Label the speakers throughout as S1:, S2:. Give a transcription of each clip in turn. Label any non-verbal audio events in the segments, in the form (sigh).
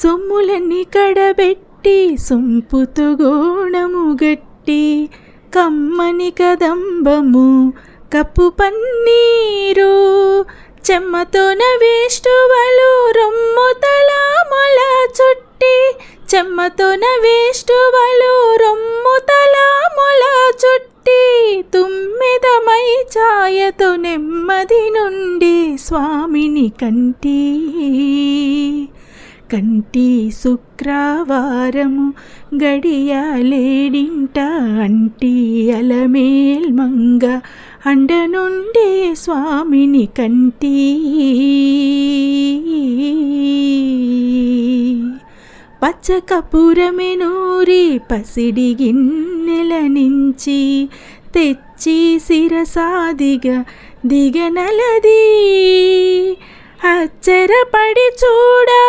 S1: సొమ్ములన్నీ కడబెట్టి సొంపుతు గోణము గట్టి కమ్మని కదంబము కప్పు పన్నీరు చెమ్మతోన వేష్టువలు రొమ్ము తలామల చుట్టి చెమ్మతోన వేష్టువలు రొమ్ము తలామల చుట్టి తుమ్మెదమై ఛాయతో నెమ్మది నుండి స్వామిని కంటి. కంటి శుక్రవారము గడియాలేడింట అంటి అలమేల్ మంగ అండ స్వామిని కంటి. పచ్చ కపురమెనూరి పసిడి గిన్నెల నుంచి తెచ్చి శిరసాదిగా దిగనలది. అచ్చరపడి చూడా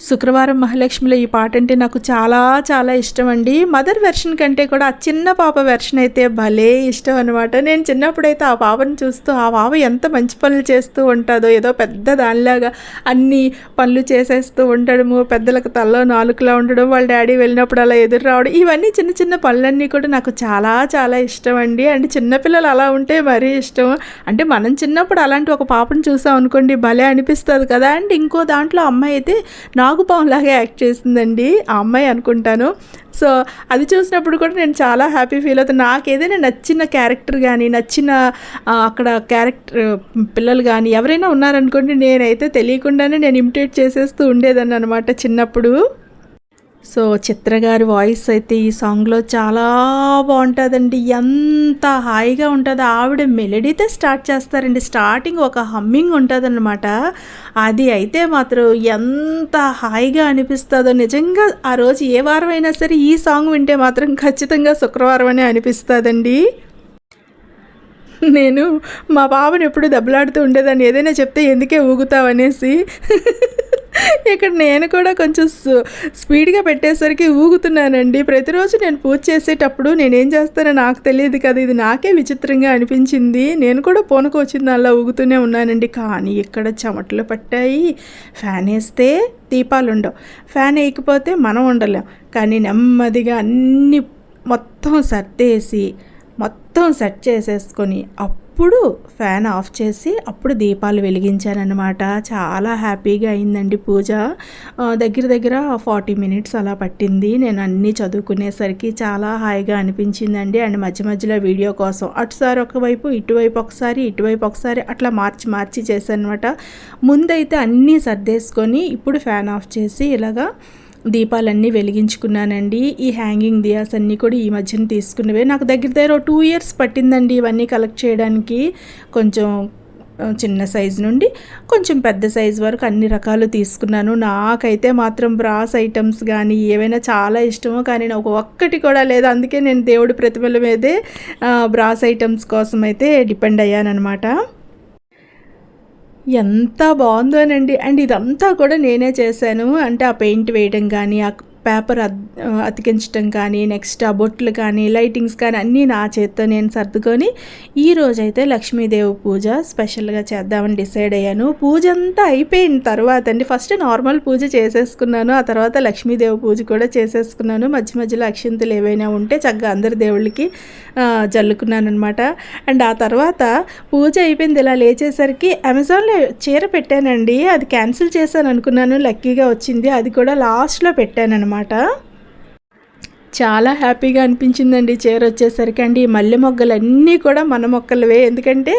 S1: శుక్రవారం మహాలక్ష్మిలో ఈ పాట అంటే నాకు చాలా చాలా ఇష్టం అండి మదర్ వెర్షన్ కంటే కూడా ఆ చిన్న పాప వెర్షన్ అయితే భలే ఇష్టం అనమాట నేను చిన్నప్పుడైతే ఆ పాపను చూస్తూ ఆ పాప ఎంత మంచి పనులు చేస్తూ ఉంటుందో ఏదో పెద్ద దానిలాగా అన్ని పనులు చేసేస్తూ ఉండడము పెద్దలకు తల్లో నాలుగులా ఉండడం వాళ్ళ డాడీ వెళ్ళినప్పుడు అలా ఎదురు రావడం ఇవన్నీ చిన్న చిన్న పనులన్నీ కూడా నాకు చాలా చాలా ఇష్టం అండి అంటే చిన్నపిల్లలు అలా ఉంటే మరీ ఇష్టం. అంటే మనం చిన్నప్పుడు అలాంటి ఒక పాపను చూసాం అనుకోండి భలే అనిపిస్తుంది కదా. అండ్ ఇంకో దాంట్లో అమ్మాయి అయితే నా నాగుపాములాగా యాక్ట్ చేసిందండి ఆ అమ్మాయి అనుకుంటాను. సో అది చూసినప్పుడు కూడా నేను చాలా హ్యాపీ ఫీల్ అవుతాను నాకు ఏదైనా నచ్చిన క్యారెక్టర్ కానీ నచ్చిన అక్కడ క్యారెక్టర్ పిల్లలు కానీ ఎవరైనా ఉన్నారనుకోండి నేనైతే తెలియకుండానే నేను ఇమిటేట్ చేసేస్తూ ఉండేదాన్ని అనమాట చిన్నప్పుడు. సో చిత్ర గారి వాయిస్ అయితే ఈ సాంగ్లో చాలా బాగుంటుందండి. ఎంత హాయిగా ఉంటుందో. ఆవిడ మెలడీతో స్టార్ట్ చేస్తారండి. స్టార్టింగ్ ఒక హమ్మింగ్ ఉంటుందన్నమాట. అది అయితే మాత్రం ఎంత హాయిగా అనిపిస్తుందో. నిజంగా ఆ రోజు ఏ వారం అయినా సరే ఈ సాంగ్ వింటే మాత్రం ఖచ్చితంగా శుక్రవారం అనే అనిపిస్తుందండి. నేను మా బాబుని ఎప్పుడు దెబ్బలాడుతూ ఉండేదాన్ని. ఏదైనా చెప్తే ఎందుకే ఊగుతావనేసి ఇక్కడ నేను కూడా కొంచెం స్పీడ్గా పెట్టేసరికి ఊగుతున్నానండి. ప్రతిరోజు నేను పూజ చేసేటప్పుడు నేనేం చేస్తానో నాకు తెలియదు కదా ఇది నాకే విచిత్రంగా అనిపించింది. నేను కూడా పూనకు వచ్చింది అలా ఊగుతూనే ఉన్నానండి. కానీ ఇక్కడ చెమటలు పట్టాయి. ఫ్యాన్ వేస్తే దీపాలు ఉండవు. ఫ్యాన్ వేయకపోతే మనం ఉండలేం. కానీ నెమ్మదిగా అన్ని మొత్తం సర్దేసి మొత్తం సెట్ చేసేసుకొని అప్పుడు ఫ్యాన్ ఆఫ్ చేసి అప్పుడు దీపాలు వెలిగించానమాట చాలా హ్యాపీగా అయిందండి పూజ. దగ్గర దగ్గర ఫార్టీ మినిట్స్ అలా పట్టింది. నేను అన్నీ చదువుకునేసరికి చాలా హాయిగా అనిపించిందండి. అండ్ మధ్య మధ్యలో వీడియో కోసం అటుసారి ఒకవైపు ఇటువైపు ఒకసారి ఇటువైపు ఒకసారి అట్లా మార్చి మార్చి చేశాను అనమాట ముందైతే అన్నీ సర్దేసుకొని ఇప్పుడు ఫ్యాన్ ఆఫ్ చేసి ఇలాగా దీపాలన్నీ వెలిగించుకున్నానండి. ఈ హ్యాంగింగ్ దియాస్ అన్నీ కూడా ఈ మధ్యన తీసుకున్నవే. నాకు దగ్గర దగ్గర టూ ఇయర్స్ పట్టిందండి ఇవన్నీ కలెక్ట్ చేయడానికి. కొంచెం చిన్న సైజు నుండి కొంచెం పెద్ద సైజు వరకు అన్ని రకాలు తీసుకున్నాను. నాకైతే మాత్రం బ్రాస్ ఐటమ్స్ కానీ ఏవైనా చాలా ఇష్టము కానీ నాకు ఒక్కటి కూడా లేదు. అందుకే నేను దేవుడి ప్రతిమల మీదే బ్రాస్ ఐటమ్స్ కోసం అయితే డిపెండ్ అయ్యానన్నమాట. ఎంత బాగుందోనండి అండ్ ఇదంతా కూడా నేనే చేశాను. అంటే ఆ పెయింట్ వేయడం కానీ ఆ పేపర్ అద్ అతికించడం కానీ నెక్స్ట్ ఆ బొట్లు కానీ లైటింగ్స్ కానీ అన్నీ నా చేత్తో నేను సర్దుకొని ఈ రోజైతే లక్ష్మీదేవి పూజ స్పెషల్గా చేద్దామని డిసైడ్ అయ్యాను. పూజ అంతా అయిపోయిన తర్వాత అండి ఫస్ట్ నార్మల్ పూజ చేసేసుకున్నాను ఆ తర్వాత లక్ష్మీదేవి పూజ కూడా చేసేసుకున్నాను. మధ్య మధ్యలో అక్షింతలు ఏవైనా ఉంటే చక్కగా అందరి దేవుళ్ళకి ఆ, జల్లుకున్నాను అనమాట అండ్ ఆ తర్వాత పూజ అయిపోయింది ఇలా లేచేసరికి అమెజాన్లో చీర పెట్టానండి. అది క్యాన్సిల్ చేశాను అనుకున్నాను లక్కీగా వచ్చింది. అది కూడా లాస్ట్లో పెట్టాను అనమాట అనమాట చాలా హ్యాపీగా అనిపించిందండి చీర వచ్చేసరికి. అండి ఈ మల్లె మొగ్గలన్నీ కూడా మన మొక్కలవే. ఎందుకంటే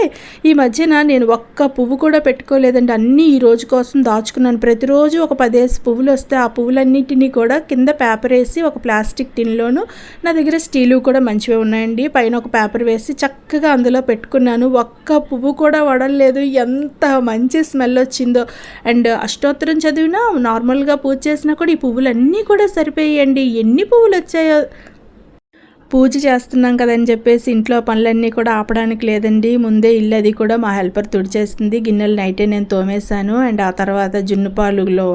S1: ఈ మధ్యన నేను ఒక్క పువ్వు కూడా పెట్టుకోలేదండి. అన్నీ ఈ రోజు కోసం దాచుకున్నాను. ప్రతిరోజు ఒక పదేసి పువ్వులు వస్తే ఆ పువ్వులన్నింటినీ కూడా కింద పేపర్ వేసి ఒక ప్లాస్టిక్ టిన్లోను నా దగ్గర స్టీలు కూడా మంచివే ఉన్నాయండి. పైన ఒక పేపర్ వేసి చక్కగా అందులో పెట్టుకున్నాను. ఒక్క పువ్వు కూడా వడలేదు ఎంత మంచి స్మెల్ వచ్చిందో. అండ్ అష్టోత్తరం చదివినా నార్మల్గా పూజ చేసినా కూడా ఈ పువ్వులన్నీ కూడా సరిపోయాయండి. ఎన్ని పువ్వులు వచ్చాయి? పూజ చేస్తున్నాం కదని చెప్పేసి ఇంట్లో పనులన్నీ కూడా ఆపడానికి లేదండి. ముందే ఇల్లు అది కూడా మా హెల్పర్ తుడిచేస్తుంది గిన్నెలు నైటే నేను తోమేశాను. అండ్ ఆ తర్వాత జున్ను పాలులో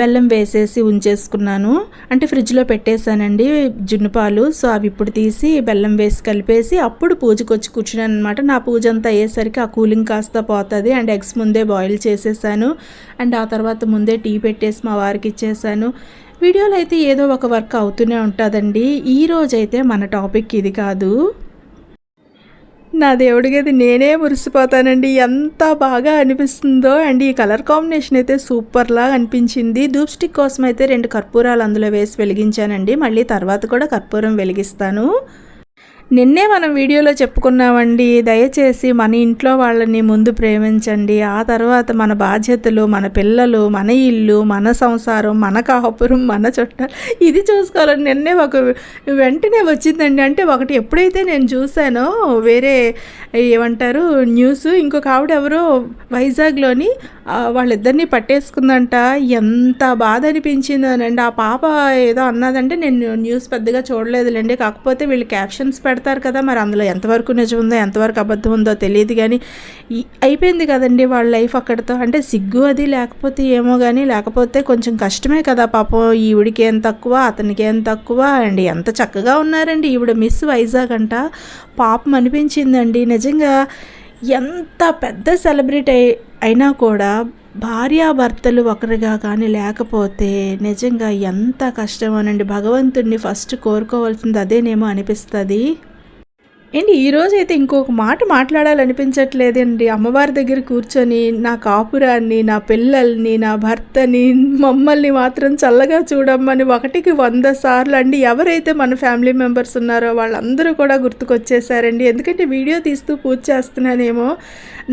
S1: బెల్లం వేసేసి ఉంచేసుకున్నాను. అంటే ఫ్రిడ్జ్లో పెట్టేశానండి జున్ను పాలు. సో అవి ఇప్పుడు తీసి బెల్లం వేసి కలిపేసి అప్పుడు పూజకు వచ్చి కూర్చున్నాను అనమాట నా పూజ అంతా అయ్యేసరికి ఆ కూలింగ్ కాస్త పోతుంది. అండ్ ఎగ్స్ ముందే బాయిల్ చేసేసాను. అండ్ ఆ తర్వాత ముందే టీ పెట్టేసి మా వారికి ఇచ్చేసాను. వీడియోలో అయితే ఏదో ఒక వర్క్ అవుతూనే ఉంటుందండి. ఈ రోజైతే మన టాపిక్ ఇది కాదు. నా దేవుడికి నేనే మురిసిపోతానండి. ఎంత బాగా అనిపిస్తుందో అండ్. ఈ కలర్ కాంబినేషన్ అయితే సూపర్లా అనిపించింది. ధూప్ స్టిక్ కోసం అయితే రెండు కర్పూరాలు అందులో వేసి వెలిగించానండి. మళ్ళీ తర్వాత కూడా కర్పూరం వెలిగిస్తాను. నిన్నే మనం వీడియోలో చెప్పుకున్నామండి దయచేసి మన ఇంట్లో వాళ్ళని ముందు ప్రేమించండి. ఆ తర్వాత మన బాధ్యతలు మన పిల్లలు మన ఇల్లు మన సంసారం మన కాపురం మన చుట్టాలు ఇది చూసుకోవాలని నిన్నే ఒక వెంటనే వచ్చిందండి. అంటే ఒకటి ఎప్పుడైతే నేను చూసానో వేరే ఏమంటారు న్యూస్ ఇంకొక ఆవిడ ఎవరో వైజాగ్లోని వాళ్ళిద్దరిని పట్టేసుకుందంట. ఎంత బాధ అనిపించిందోనండి ఆ పాప ఏదో అన్నదంటే నేను న్యూస్ పెద్దగా చూడలేదులేండి. కాకపోతే వీళ్ళు క్యాప్షన్స్ మాట్లాడతారు కదా మరి అందులో ఎంతవరకు నిజం ఉందో ఎంతవరకు అబద్ధం ఉందో తెలియదు కానీ అయిపోయింది కదండి వాళ్ళ లైఫ్ అక్కడితో. అంటే సిగ్గు అది లేకపోతే ఏమో కానీ లేకపోతే కొంచెం కష్టమే కదా పాపం. ఈవిడికి ఏం తక్కువ అతనికి ఏం తక్కువ అండ్ ఎంత చక్కగా ఉన్నారండి. ఈవిడ మిస్ వైజాగ్ అంట. పాపం అనిపించిందండి. నిజంగా ఎంత పెద్ద సెలబ్రిటీ అయినా కూడా భార్యాభర్తలు ఒకరిగా కానీ లేకపోతే నిజంగా ఎంత కష్టమోనండి. భగవంతుడిని ఫస్ట్ కోరుకోవాల్సింది అదేనేమో అనిపిస్తుంది. ఏంటి ఈరోజు అయితే ఇంకొక మాట మాట్లాడాలనిపించట్లేదండి. అమ్మవారి దగ్గర కూర్చొని నా కాపురాన్ని నా పిల్లల్ని నా భర్తని మమ్మల్ని మాత్రం చల్లగా చూడమ్మని ఒకటికి వంద సార్లు అండి. ఎవరైతే మన ఫ్యామిలీ మెంబర్స్ ఉన్నారో వాళ్ళందరూ కూడా గుర్తుకొచ్చేసారండి. ఎందుకంటే వీడియో తీస్తూ పూజ చేస్తున్నానేమో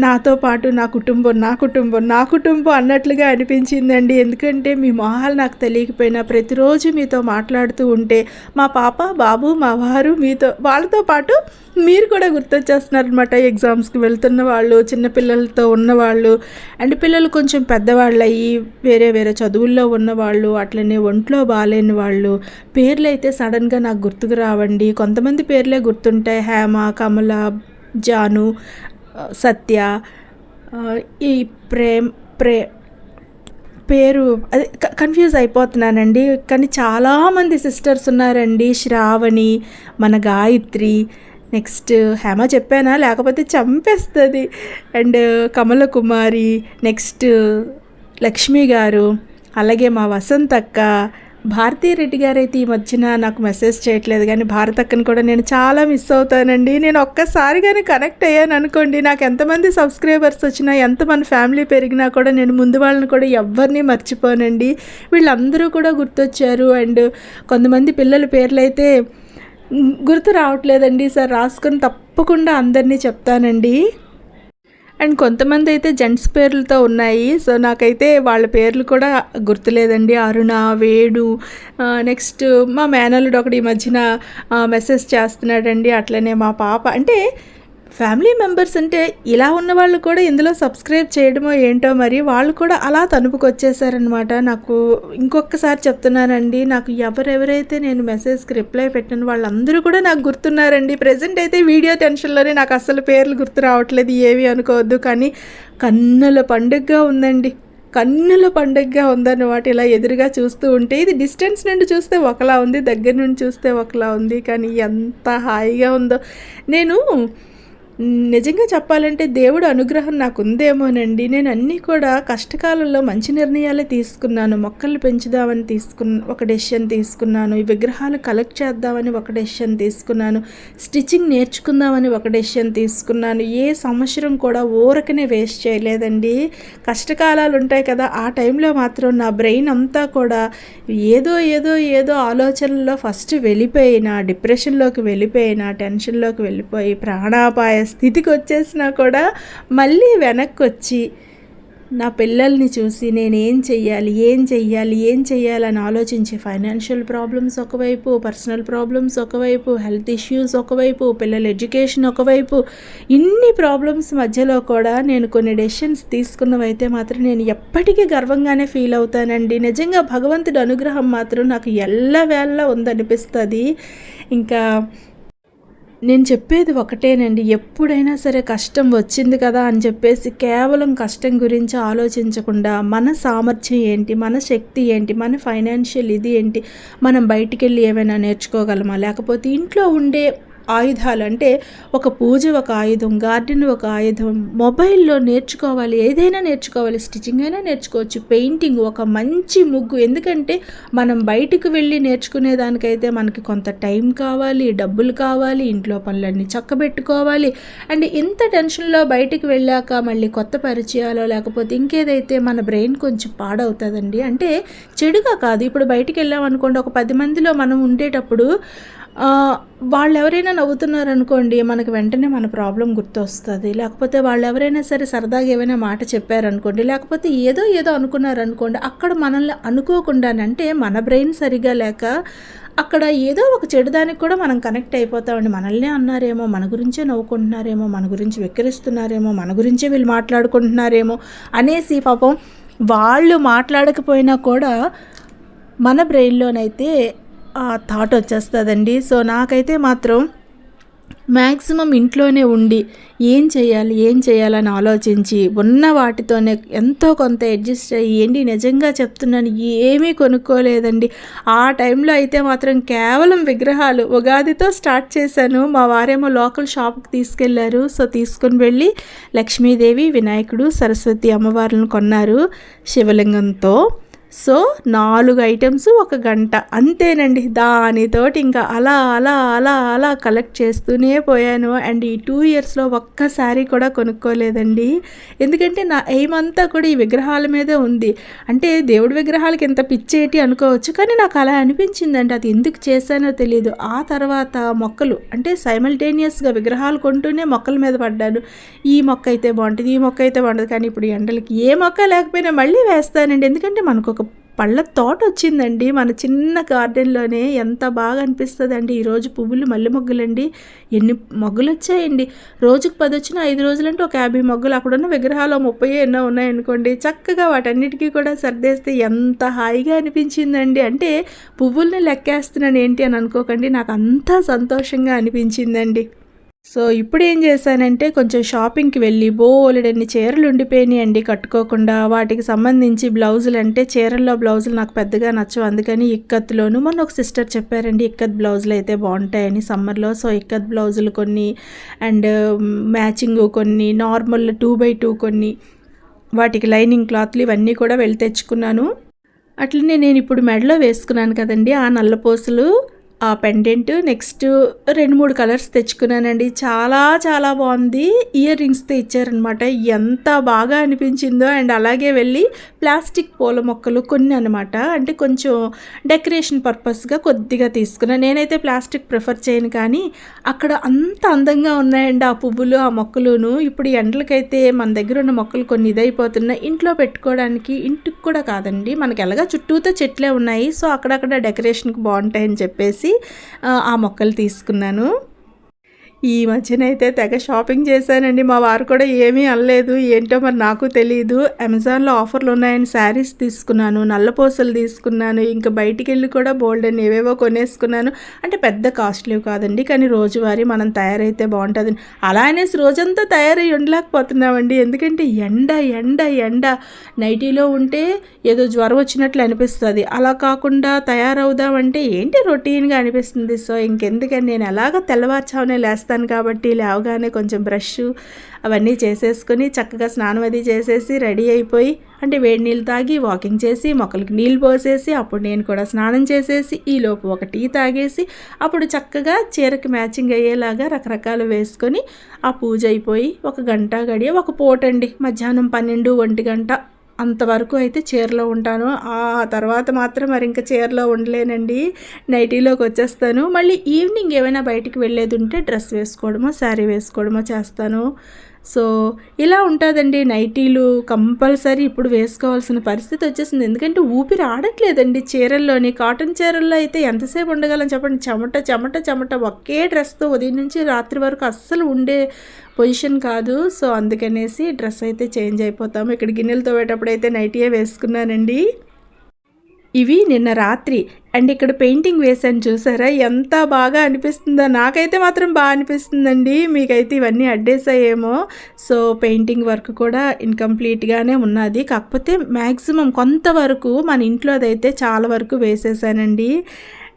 S1: నాతో పాటు నా కుటుంబం నా కుటుంబం నా కుటుంబం అన్నట్లుగా అనిపించిందండి. ఎందుకంటే మీ మొహాలు నాకు తెలియకపోయినా ప్రతిరోజు మీతో మాట్లాడుతూ ఉంటే మా పాప బాబు మా వారు మీతో వాళ్ళతో పాటు మీరు కూడా గుర్తొచ్చేస్తున్నారనమాట ఎగ్జామ్స్కి వెళ్తున్న వాళ్ళు చిన్నపిల్లలతో ఉన్నవాళ్ళు అండ్ పిల్లలు కొంచెం పెద్దవాళ్ళు అయ్యి వేరే వేరే చదువుల్లో ఉన్నవాళ్ళు అట్లనే ఒంట్లో బాగాలేని వాళ్ళు. పేర్లు అయితే సడన్గా నాకు గుర్తుకు రావండి. కొంతమంది పేర్లే గుర్తుంటాయి. హేమ కమల జాను సత్య ఈ ప్రేమ్ ప్రే పేరు అది కన్ఫ్యూజ్ అయిపోతున్నానండి. కానీ చాలామంది సిస్టర్స్ ఉన్నారండి. శ్రావణి మన గాయత్రి నెక్స్ట్ హేమ చెప్పానా? లేకపోతే చంపేస్తుంది. అండ్ కమల కుమారి నెక్స్ట్ లక్ష్మి గారు అలాగే మా వసంత్ అక్క భారతీ రెడ్డి గారు అయితే ఈ మధ్యన నాకు మెసేజ్ చేయట్లేదు. కానీ భారత్ అక్కని కూడా నేను చాలా మిస్ అవుతానండి. నేను ఒక్కసారి కానీ కనెక్ట్ అయ్యాను అనుకోండి. నాకు ఎంతమంది సబ్స్క్రైబర్స్ వచ్చినా ఎంతమంది ఫ్యామిలీ పెరిగినా కూడా నేను ముందు వాళ్ళని కూడా ఎవరిని మర్చిపోనండి. వీళ్ళందరూ కూడా గుర్తొచ్చారు. అండ్ కొంతమంది పిల్లల పేర్లు అయితే గుర్తు రావట్లేదండి సార్ రాసుకొని తప్పకుండా అందరినీ చెప్తానండి. అండ్ కొంతమంది అయితే జెంట్స్ పేర్లతో ఉన్నాయి సో నాకైతే వాళ్ళ పేర్లు కూడా గుర్తులేదండి. అరుణ వేణు నెక్స్ట్ మా మేనల్లుడు ఒకటి ఈ మధ్యన మెసేజ్ చేస్తున్నాడండి అట్లనే మా పాప. అంటే ఫ్యామిలీ మెంబర్స్ అంటే ఇలా ఉన్న వాళ్ళు కూడా ఇందులో సబ్స్క్రైబ్ చేయడమో ఏంటో మరి వాళ్ళు కూడా అలా తణుపుకు వచ్చేసారనమాట నాకు ఇంకొకసారి చెప్తున్నానండి నాకు ఎవరెవరైతే నేను మెసేజ్కి రిప్లై పెట్టిన వాళ్ళందరూ కూడా నాకు గుర్తున్నారండి. ప్రజెంట్ అయితే వీడియో టెన్షన్లోనే నాకు అసలు పేర్లు గుర్తు రావట్లేదు ఏవి అనుకోవద్దు కానీ కన్నుల పండుగగా ఉందండి. కన్నుల పండుగగా ఉందన్నమాట ఇలా ఎదురుగా చూస్తూ ఉంటే. ఇది డిస్టెన్స్ నుండి చూస్తే ఒకలా ఉంది దగ్గర నుండి చూస్తే ఒకలా ఉంది కానీ ఎంత హాయిగా ఉందో. నేను నిజంగా చెప్పాలంటే దేవుడు అనుగ్రహం నాకు ఉందేమోనండి నేను అన్నీ కూడా కష్టకాలంలో మంచి నిర్ణయాలే తీసుకున్నాను. మొక్కలు పెంచుదామని తీసుకున్న ఒక డెసిషన్ తీసుకున్నాను. ఈ విగ్రహాలు కలెక్ట్ చేద్దామని ఒక డెసిషన్ తీసుకున్నాను. స్టిచ్చింగ్ నేర్చుకుందామని ఒక డెసిషన్ తీసుకున్నాను. ఏ సంవత్సరం కూడా ఊరకనే వేస్ట్ చేయలేదండి. కష్టకాలాలు ఉంటాయి కదా ఆ టైంలో మాత్రం నా బ్రెయిన్ అంతా కూడా ఏదో ఏదో ఏదో ఆలోచనల్లో ఫస్ట్ వెళ్ళిపోయినా డిప్రెషన్లోకి వెళ్ళిపోయినా టెన్షన్లోకి వెళ్ళిపోయి ప్రాణాపాయ స్థితికి వచ్చేసినా కూడా మళ్ళీ వెనక్కి వచ్చి నా పిల్లల్ని చూసి నేను ఏం చెయ్యాలి ఏం చెయ్యాలి ఏం చెయ్యాలని ఆలోచించి ఫైనాన్షియల్ ప్రాబ్లమ్స్ ఒకవైపు పర్సనల్ ప్రాబ్లమ్స్ ఒకవైపు హెల్త్ ఇష్యూస్ ఒకవైపు పిల్లల ఎడ్యుకేషన్ ఒకవైపు ఇన్ని ప్రాబ్లమ్స్ మధ్యలో కూడా నేను కొన్ని డెసిషన్స్ తీసుకున్నవైతే మాత్రం నేను ఎప్పటికీ గర్వంగానే ఫీల్ అవుతానండి. నిజంగా భగవంతుడి అనుగ్రహం మాత్రం నాకు ఎల్ల వేళ ఉందనిపిస్తుంది. ఇంకా నేను చెప్పేది ఒకటేనండి ఎప్పుడైనా సరే కష్టం వచ్చింది కదా అని చెప్పేసి కేవలం కష్టం గురించి ఆలోచించకుండా మన సామర్థ్యం ఏంటి మన శక్తి ఏంటి మన ఫైనాన్షియల్ ఇది ఏంటి మనం బయటికి వెళ్ళి ఏమైనా నేర్చుకోగలమా? లేకపోతే ఇంట్లో ఉండే ఆయుధాలు అంటే ఒక పూజ ఒక ఆయుధం గార్డెన్ ఒక ఆయుధం. మొబైల్లో నేర్చుకోవాలి ఏదైనా నేర్చుకోవాలి స్టిచ్చింగ్ అయినా నేర్చుకోవచ్చు పెయింటింగ్ ఒక మంచి ముగ్గు. ఎందుకంటే మనం బయటికి వెళ్ళి నేర్చుకునే దానికైతే మనకి కొంత టైం కావాలి డబ్బులు కావాలి ఇంట్లో పనులన్నీ చక్కబెట్టుకోవాలి. అండ్ ఇంత టెన్షన్లో బయటికి వెళ్ళాక మళ్ళీ కొత్త పరిచయాలు లేకపోతే ఇంకేదైతే మన బ్రెయిన్ కొంచెం పాడవుతుందండి. అంటే చెడుగా కాదు. ఇప్పుడు బయటికి వెళ్ళామనుకోండి ఒక పది మందిలో మనం ఉండేటప్పుడు వాళ్ళు ఎవరైనా నవ్వుతున్నారనుకోండి మనకు వెంటనే మన ప్రాబ్లం గుర్తొస్తుంది. లేకపోతే వాళ్ళు ఎవరైనా సరే సరదాగా ఏమైనా మాట చెప్పారనుకోండి లేకపోతే ఏదో ఏదో అనుకున్నారనుకోండి అక్కడ మనల్ని అనుకోకుండానంటే మన బ్రెయిన్ సరిగా లేక అక్కడ ఏదో ఒక చెడుదానికి కూడా మనం కనెక్ట్ అయిపోతామండి. మనల్నే అన్నారేమో మన గురించే నవ్వుకుంటున్నారేమో మన గురించి వెక్కిరిస్తున్నారేమో మన గురించే వీళ్ళు మాట్లాడుకుంటున్నారేమో అనేసి పాపం వాళ్ళు మాట్లాడకపోయినా కూడా మన బ్రెయిన్లోనైతే థాట్ వచ్చేస్తుందండి. సో నాకైతే మాత్రం మ్యాక్సిమం ఇంట్లోనే ఉండి ఏం చేయాలి ఏం చేయాలని ఆలోచించి ఉన్న వాటితోనే ఎంతో కొంత అడ్జస్ట్ అయ్యి నిజంగా చెప్తున్నాను ఏమీ కొనుక్కోలేదండి. ఆ టైంలో అయితే మాత్రం కేవలం విగ్రహాలు ఉగాదితో స్టార్ట్ చేశాను. మా వారేమో లోకల్ షాప్కి తీసుకెళ్ళారు. సో తీసుకుని వెళ్ళి లక్ష్మీదేవి వినాయకుడు సరస్వతి అమ్మవార్లను కొన్నారు శివలింగంతో. సో నాలుగు ఐటమ్స్ ఒక గంట. అంతేనండి. దానితోటి ఇంకా అలా అలా అలా అలా కలెక్ట్ చేస్తూనే పోయాను. అండ్ ఈ టూ ఇయర్స్లో ఒక్కసారి కూడా కొనుక్కోలేదండి. ఎందుకంటే నా ఎయిమ్ అంతా కూడా ఈ విగ్రహాల మీదే ఉంది. అంటే దేవుడి విగ్రహాలకి ఎంత పిచ్చేటి అనుకోవచ్చు కానీ నాకు అలా అనిపించిందండి. అది ఎందుకు చేశానో తెలియదు ఆ తర్వాత మొక్కలు అంటే సైమల్టేనియస్గా విగ్రహాలు కొంటూనే మొక్కల మీద పడ్డాను. ఈ మొక్క అయితే బాగుంటుంది ఈ మొక్క అయితే బాగుంటుంది కానీ ఇప్పుడు ఎండలకి ఏ మొక్క లేకపోయినా మళ్ళీ వేస్తానండి. ఎందుకంటే మనకు ఒక పళ్ళ తోట వచ్చిందండి. మన చిన్న గార్డెన్లోనే ఎంత బాగా అనిపిస్తుంది అండి ఈరోజు పువ్వులు మల్లె మొగ్గులండి. ఎన్ని మొగ్గులు వచ్చాయండి. రోజుకు పది వచ్చిన ఐదు రోజులంటే ఒక యాభై మొగ్గులు. అక్కడ ఉన్న విగ్రహాలు ముప్పై ఎన్నో ఉన్నాయనుకోండి. చక్కగా వాటన్నిటికీ కూడా సర్దేస్తే ఎంత హాయిగా అనిపించిందండి. అంటే పువ్వుల్ని లెక్కేస్తున్నాను ఏంటి అని అనుకోకండి. నాకు అంతా సంతోషంగా అనిపించిందండి. సో ఇప్పుడు ఏం చేశానంటే కొంచెం షాపింగ్కి వెళ్ళి బోలెడన్ని చీరలు ఉండిపోయినాయండి కట్టుకోకుండా. వాటికి సంబంధించి బ్లౌజులు అంటే చీరల్లో బ్లౌజులు నాకు పెద్దగా నచ్చవు. అందుకని ఇక్కత్లోను మొన్న ఒక సిస్టర్ చెప్పారండి ఇక్కత్ బ్లౌజులు అయితే బాగుంటాయని సమ్మర్లో. సో ఇక్కత్ బ్లౌజులు కొన్ని అండ్ మ్యాచింగ్ కొన్ని నార్మల్ టూ బై టూ కొన్ని వాటికి లైనింగ్ క్లాత్లు ఇవన్నీ కూడా వెళ్ళి తెచ్చుకున్నాను. అట్లనే నేను ఇప్పుడు మెడలో వేసుకున్నాను కదండి ఆ నల్లపోసలు ఆ పెండెంట్ నెక్స్ట్ రెండు మూడు కలర్స్ తెచ్చుకున్నానండి. చాలా చాలా బాగుంది. ఇయర్ రింగ్స్తో ఇచ్చారనమాట ఎంత బాగా అనిపించిందో అండ్ అలాగే వెళ్ళి ప్లాస్టిక్ పూల మొక్కలు కొన్ని అనమాట అంటే కొంచెం డెకరేషన్ పర్పస్గా కొద్దిగా తీసుకున్నాను నేనైతే ప్లాస్టిక్ ప్రిఫర్ చేయను కానీ అక్కడ అంత అందంగా ఉన్నాయండి ఆ పువ్వులు ఆ మొక్కలును. ఇప్పుడు ఎండలకైతే మన దగ్గర ఉన్న మొక్కలు కొన్ని ఇదైపోతున్నాయి. ఇంట్లో పెట్టుకోవడానికి ఇంటికి కూడా కాదండి. మనకి ఎలాగా చుట్టూతో చెట్లే ఉన్నాయి. సో అక్కడక్కడ డెకరేషన్కి బాగుంటాయని చెప్పేసి ఆ మొక్కలు తీసుకున్నాను. ఈ మధ్యనైతే తెగ షాపింగ్ చేశానండి. మా వారు కూడా ఏమీ అనలేదు. ఏంటో మరి నాకు తెలియదు అమెజాన్లో ఆఫర్లు ఉన్నాయని శారీస్ తీసుకున్నాను నల్లపూసలు తీసుకున్నాను ఇంకా బయటికి వెళ్ళి కూడా బోల్డ్ అని ఏవేవో కొనేసుకున్నాను. అంటే పెద్ద కాస్ట్లీ కాదండి. కానీ రోజువారీ మనం తయారైతే బాగుంటుంది అలా అనేసి రోజంతా తయారై ఉండలేకపోతున్నామండి. ఎందుకంటే ఎండ ఎండ ఎండ. నైటీలో ఉంటే ఏదో జ్వరం వచ్చినట్లు అనిపిస్తుంది. అలా కాకుండా తయారవుదామంటే ఏంటి రొటీన్గా అనిపిస్తుంది? సో ఇంకెందుకని నేను ఎలాగ తెల్లవారుచావనే లేస్తాను? చేస్తాను కాబట్టి లేవగానే కొంచెం బ్రష్ అవన్నీ చేసేసుకొని చక్కగా స్నానం అది చేసేసి రెడీ అయిపోయి అంటే వేడి నీళ్ళు తాగి వాకింగ్ చేసి మొక్కలకి నీళ్ళు పోసేసి అప్పుడు నేను కూడా స్నానం చేసేసి ఈలోపు ఒక టీ తాగేసి అప్పుడు చక్కగా చీరకి మ్యాచింగ్ అయ్యేలాగా రకరకాలు వేసుకొని ఆ పూజ అయిపోయి ఒక గంట గడియ ఒక పూట అండి మధ్యాహ్నం పన్నెండు ఒంటి గంట. అంతవరకు అయితే చీరలో ఉంటాను. ఆ తర్వాత మాత్రం మరి ఇంకా చీరలో ఉండలేనండి. నైటీలోకి వచ్చేస్తాను. మళ్ళీ ఈవినింగ్ ఏమైనా బయటికి వెళ్ళేది ఉంటే డ్రెస్ వేసుకోవడమో శారీ వేసుకోవడమో చేస్తాను. సో ఇలా ఉంటుందండి. నైటీలు కంపల్సరీ ఇప్పుడు వేసుకోవాల్సిన పరిస్థితి వచ్చేసింది. ఎందుకంటే ఊపిరి ఆడట్లేదండి చీరల్లోని కాటన్ చీరల్లో అయితే ఎంతసేపు ఉండగలం చెప్పండి. చెమట చెమట చెమట ఒకే డ్రెస్తో ఉదయం నుంచి రాత్రి వరకు అస్సలు ఉండే పొజిషన్ కాదు. సో అందుకనేసి డ్రెస్ అయితే చేంజ్ అయిపోతాము. ఇక్కడ గిన్నెలు తోవేటప్పుడు అయితే నైటీయే వేసుకున్నానండి. ఇవి నిన్న రాత్రి. అండ్ ఇక్కడ పెయింటింగ్ వేసాను చూసారా? ఎంత బాగా అనిపిస్తుందో. నాకైతే మాత్రం బాగా అనిపిస్తుందండి. మీకైతే ఇవన్నీ అడ్డేసాయేమో. సో పెయింటింగ్ వర్క్ కూడా ఇన్కంప్లీట్గానే ఉన్నది. కాకపోతే మ్యాక్సిమం కొంతవరకు మన ఇంట్లో అదైతే చాలా వరకు వేసేసానండి.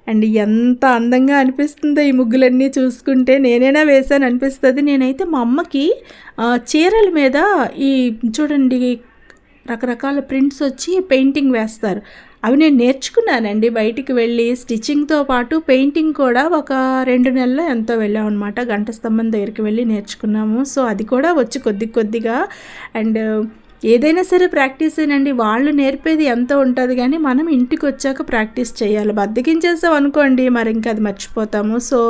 S1: అండ్ ఎంత అందంగా అనిపిస్తుందో ఈ ముగ్గులన్నీ చూసుకుంటే నేనైనా వేసాను అనిపిస్తుంది. నేనైతే మా అమ్మకి చీరల మీద ఈ చూడండి రకరకాల ప్రింట్స్ వచ్చి పెయింటింగ్ వేస్తారు. అవి నేను నేర్చుకున్నానండి. బయటికి వెళ్ళి స్టిచ్చింగ్తో పాటు పెయింటింగ్ కూడా ఒక రెండు నెలలు ఎంతో వెళ్ళాం అనమాట గంట స్తంభం దగ్గరికి వెళ్ళి నేర్చుకున్నాము. సో అది కూడా వచ్చి కొద్ది కొద్దిగా అండ్ ఏదైనా సరే ప్రాక్టీస్ ఏనండి. వాళ్ళు నేర్పేది ఎంత ఉంటుంది కానీ మనం ఇంటికి వచ్చాక ప్రాక్టీస్ చేయాలి. బద్దకించేసాం అనుకోండి మరి ఇంకా అది మర్చిపోతాము. సో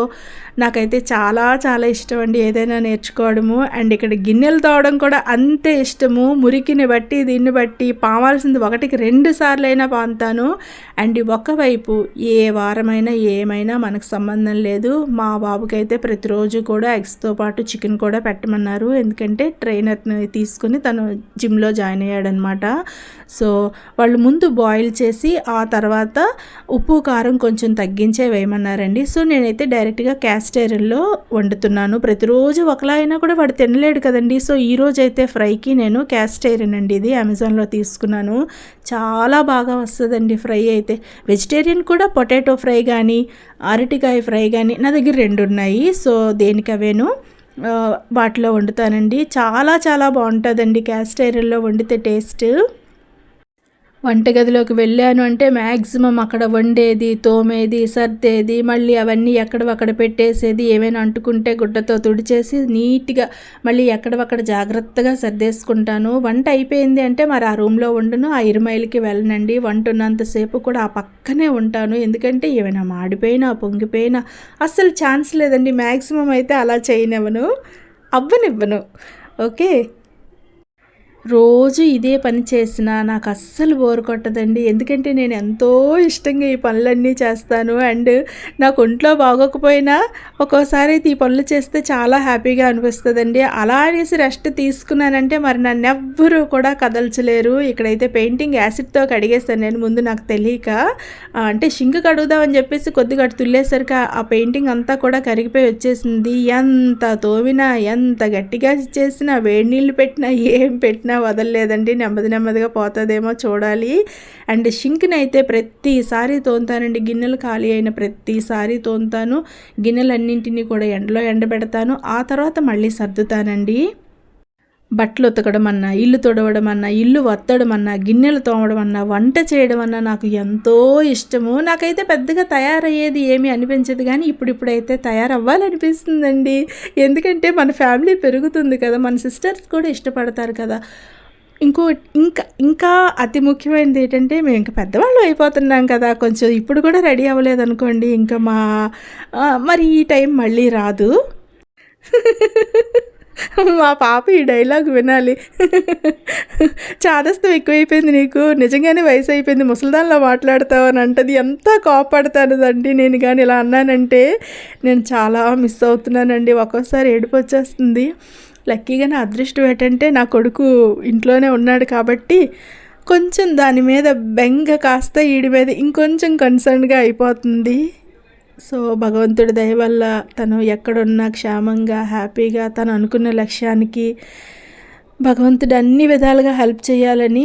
S1: నాకైతే చాలా చాలా ఇష్టం అండి ఏదైనా నేర్చుకోవడము. అండ్ ఇక్కడ గిన్నెలు తోవడం కూడా అంతే ఇష్టము. మురికిని బట్టి దీన్ని బట్టి పావాల్సింది ఒకటికి రెండు సార్లు అయినా పాంతాను. అండ్ ఒకవైపు ఏ వారమైనా ఏమైనా మనకు సంబంధం లేదు. మా బాబుకి అయితే ప్రతిరోజు కూడా ఎగ్స్తో పాటు చికెన్ కూడా పెట్టమన్నారు. ఎందుకంటే ట్రైనర్ని తీసుకుని తను జిమ్లో జాయిన్ అయ్యాడనమాట. సో వాళ్ళు ముందు బాయిల్ చేసి ఆ తర్వాత ఉప్పు కారం కొంచెం తగ్గించే వేయమన్నారండి. సో నేనైతే డైరెక్ట్గా క్యాస్ వెజిటేరియన్లో వండుతున్నాను. ప్రతిరోజు ఒకలా అయినా కూడా వాడు తినలేడు కదండి. సో ఈరోజు అయితే ఫ్రైకి నేను ఐరన్ అండి ఇది అమెజాన్లో తీసుకున్నాను. చాలా బాగా వస్తుందండి ఫ్రై అయితే. వెజిటేరియన్ కూడా పొటాటో ఫ్రై కానీ అరటికాయ ఫ్రై కానీ నా దగ్గర రెండు ఉన్నాయి సో దేనికి అవేను? వాటిలో వండుతానండి. చాలా చాలా బాగుంటుందండి క్యాస్ట్ వండితే టేస్ట్. వంటగదిలోకి వెళ్ళాను అంటే మ్యాక్సిమం అక్కడ వండేది తోమేది సర్దేది మళ్ళీ అవన్నీ ఎక్కడవక్కడ పెట్టేసేది ఏమైనా అంటుకుంటే గుడ్డతో తుడిచేసి నీట్గా మళ్ళీ ఎక్కడవక్కడ జాగ్రత్తగా సర్దేసుకుంటాను. వంట అయిపోయింది అంటే మరి ఆ రూమ్లో ఉండను ఆ ఇరుమైలకి వెళ్ళనండి. వంట ఉన్నంతసేపు కూడా ఆ పక్కనే ఉంటాను. ఎందుకంటే ఏమైనా మాడిపోయినా పొంగిపోయినా అస్సలు ఛాన్స్ లేదండి. మ్యాక్సిమం అయితే అలా చేయనివ్వను. అవ్వనివ్వను. ఓకే? రోజు ఇదే పని చేసినా నాకు అస్సలు బోర్ కొట్టదండి. ఎందుకంటే నేను ఎంతో ఇష్టంగా ఈ పనులన్నీ చేస్తాను. అండ్ నాకు ఒంట్లో బాగోకపోయినా ఒక్కోసారి అయితే ఈ పనులు చేస్తే చాలా హ్యాపీగా అనిపిస్తుందండి. అలా అనేసి రెస్ట్ తీసుకున్నానంటే మరి నన్ను ఎవ్వరూ కూడా కదల్చలేరు. ఇక్కడైతే పెయింటింగ్ యాసిడ్తో కడిగేస్తాను నేను ముందు నాకు తెలియక. అంటే షింక్ కడుగుదామని చెప్పేసి కొద్దిగా తుల్లేసరికి ఆ పెయింటింగ్ అంతా కూడా కరిగిపోయి వచ్చేసింది. ఎంత తోమినా ఎంత గట్టిగా చేసినా వేడి నీళ్ళు పెట్టినా ఏం పెట్టినా వదలలేదండి. నెమ్మది నెమ్మదిగా పోతుందేమో చూడాలి. అండ్ షింక్ని అయితే ప్రతిసారి తోముతానండి. గిన్నెలు ఖాళీ అయిన ప్రతిసారి తోముతాను. గిన్నెలన్నింటినీ కూడా ఎండలో ఎండబెడతాను. ఆ తర్వాత మళ్ళీ సర్దుతానండి. బట్టలు ఉతకడం అన్నా ఇల్లు తొడవడం అన్నా ఇల్లు వత్తడం అన్నా గిన్నెలు తోమడం అన్నా వంట చేయడం అన్నా నాకు ఎంతో ఇష్టము. నాకైతే పెద్దగా తయారయ్యేది ఏమీ అనిపించదు కానీ ఇప్పుడిప్పుడైతే తయారవ్వాలనిపిస్తుందండి. ఎందుకంటే మన ఫ్యామిలీ పెరుగుతుంది కదా మన సిస్టర్స్ కూడా ఇష్టపడతారు కదా. ఇంకో ఇంకా ఇంకా అతి ముఖ్యమైనది ఏంటంటే మేము ఇంకా పెద్దవాళ్ళు అయిపోతున్నాం కదా కొంచెం ఇప్పుడు కూడా రెడీ అవ్వలేదు అనుకోండి ఇంకా మా మరి ఈ టైం మళ్ళీ రాదు. (laughs) మా పాప ఈ డైలాగ్ వినాలి. చాదస్తం ఎక్కువైపోయింది నీకు. నిజంగానే వయసు అయిపోయింది ముసలిదానిలో మాట్లాడతావు అని అంటది. ఎంత కోపడతానుదండి నేను కానీ ఇలా అన్నానంటే నేను చాలా మిస్ అవుతున్నానండి. ఒక్కోసారి ఏడుపు వచ్చేస్తుంది లక్కీగా నా అదృష్టం ఏంటంటే నా కొడుకు ఇంట్లోనే ఉన్నాడు కాబట్టి కొంచెం దాని మీద బెంగ కాస్త వీడి మీద ఇంకొంచెం కన్సర్న్గా అయిపోతుంది. సో భగవంతుడి దయ వల్ల తను ఎక్కడున్నా క్షేమంగా హ్యాపీగా తను అనుకున్న లక్ష్యానికి భగవంతుడు అన్ని విధాలుగా హెల్ప్ చేయాలని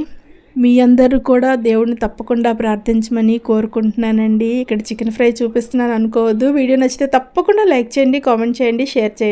S1: మీ అందరూ కూడా దేవుడిని తప్పకుండా ప్రార్థించమని కోరుకుంటున్నానండి. ఇక్కడ చికెన్ ఫ్రై చూపిస్తున్నాను అనుకోవద్దు. వీడియో నచ్చితే తప్పకుండా లైక్ చేయండి కామెంట్ చేయండి షేర్ చేయండి.